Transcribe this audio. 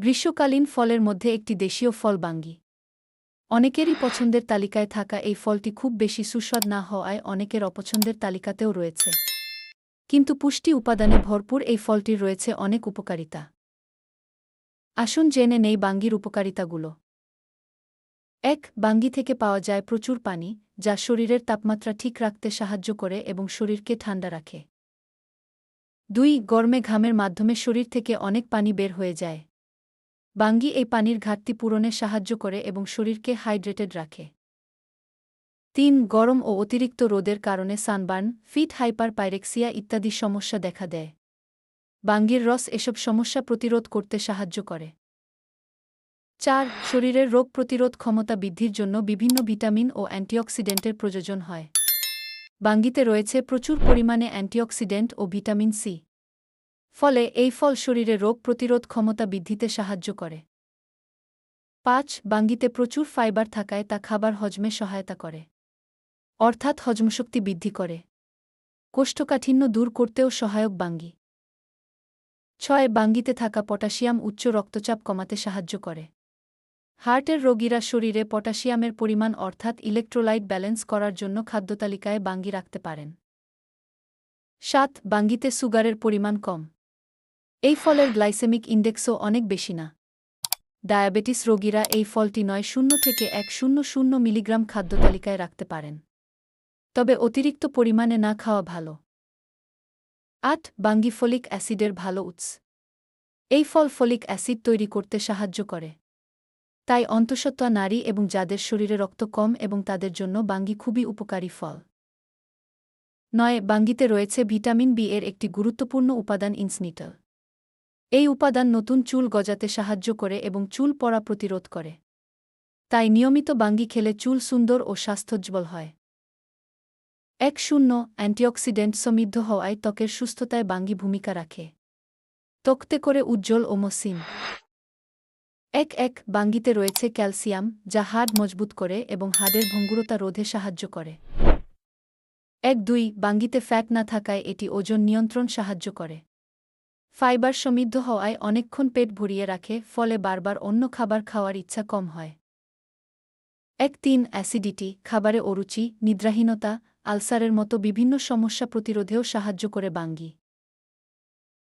গ্রীষ্মকালীন ফলের মধ্যে একটি দেশীয় ফল বাঙ্গি। অনেকেরই পছন্দের তালিকায় থাকা এই ফলটি খুব বেশি সুস্বাদ না হওয়ায় অনেকের অপছন্দের তালিকাতেও রয়েছে। কিন্তু পুষ্টি উপাদানে ভরপুর এই ফলটির রয়েছে অনেক উপকারিতা। আসুন জেনে নেই বাঙ্গির উপকারিতাগুলো। এক, বাঙ্গি থেকে পাওয়া যায় প্রচুর পানি, যা শরীরের তাপমাত্রা ঠিক রাখতে সাহায্য করে এবং শরীরকে ঠান্ডা রাখে। দুই, গরমে ঘামের মাধ্যমে শরীর থেকে অনেক পানি বের হয়ে যায়। বাঙ্গি এই পানির ঘাটতি পূরণে সাহায্য করে এবং শরীরকে হাইড্রেটেড রাখে। তিন, গরম ও অতিরিক্ত রোদের কারণে সানবার্ন, ফিট হাইপার পাইরেক্সিয়া ইত্যাদি সমস্যা দেখা দেয়। বাঙ্গির রস এসব সমস্যা প্রতিরোধ করতে সাহায্য করে। চার, শরীরের রোগ প্রতিরোধ ক্ষমতা বৃদ্ধির জন্য বিভিন্ন ভিটামিন ও অ্যান্টিঅক্সিডেন্টের প্রয়োজন হয়। বাঙ্গিতে রয়েছে প্রচুর পরিমাণে অ্যান্টিঅক্সিডেন্ট ও ভিটামিন সি। ফলে এই ফল শরীরে রোগ প্রতিরোধ ক্ষমতা বৃদ্ধিতে সাহায্য করে। পাঁচ, বাঙ্গিতে প্রচুর ফাইবার থাকায় তা খাবার হজমে সহায়তা করে। অর্থাৎ হজমশক্তি বৃদ্ধি করে। কোষ্ঠকাঠিন্য দূর করতেও সহায়ক বাঙ্গি। ছয়, বাঙ্গিতে থাকা পটাশিয়াম উচ্চ রক্তচাপ কমাতে সাহায্য করে। হার্টের রোগীরা শরীরে পটাশিয়ামের পরিমাণ অর্থাৎ ইলেকট্রোলাইট ব্যালেন্স করার জন্য খাদ্যতালিকায় বাঙ্গি রাখতে পারেন। সাত, বাঙ্গিতে সুগারের পরিমাণ কম। এই ফলের গ্লাইসেমিক ইন্ডেক্সও অনেক বেশি না। ডায়াবেটিস রোগীরা এই ফলটি নয়, শূন্য থেকে এক শূন্য শূন্য মিলিগ্রাম খাদ্য তালিকায় রাখতে পারেন। তবে অতিরিক্ত পরিমাণে না খাওয়া ভালো। আট বাঙ্গিফলিক অ্যাসিডের ভালো উৎস। এই ফল ফলিক অ্যাসিড তৈরি করতে সাহায্য করে। তাই অন্তঃসত্ত্বা নারী এবং যাদের শরীরে রক্ত কম এবং তাদের জন্য বাঙ্গি খুবই উপকারী ফল। নয়, বাঙ্গিতে রয়েছে ভিটামিন বি এর একটি গুরুত্বপূর্ণ উপাদান ইনসনিটল। এই উপাদান নতুন চুল গজাতে সাহায্য করে এবং চুল পড়া প্রতিরোধ করে। তাই নিয়মিত বাঙ্গি খেলে চুল সুন্দর ও স্বাস্থ্যোজ্জ্বল হয়। এক শূন্য অ্যান্টিঅক্সিডেন্ট সমৃদ্ধ হওয়ায় ত্বকের সুস্থতায় বাঙ্গি ভূমিকা রাখে। তক্তে করে উজ্জ্বল ও মসৃণ। এক এক বাঙ্গিতে রয়েছে ক্যালসিয়াম, যা হাড় মজবুত করে এবং হাড়ের ভঙ্গুরতা রোধে সাহায্য করে। এক দুই বাঙ্গিতে ফ্যাট না থাকায় এটি ওজন নিয়ন্ত্রণ সাহায্য করে। ফাইবার সমৃদ্ধ হওয়ায় অনেকক্ষণ পেট ভরিয়ে রাখে, ফলে বারবার অন্য খাবার খাওয়ার ইচ্ছা কম হয়। এক তিন, অ্যাসিডিটি, খাবারে অরুচি, নিদ্রাহীনতা, আলসারের মতো বিভিন্ন সমস্যা প্রতিরোধেও সাহায্য করে বাঙ্গি।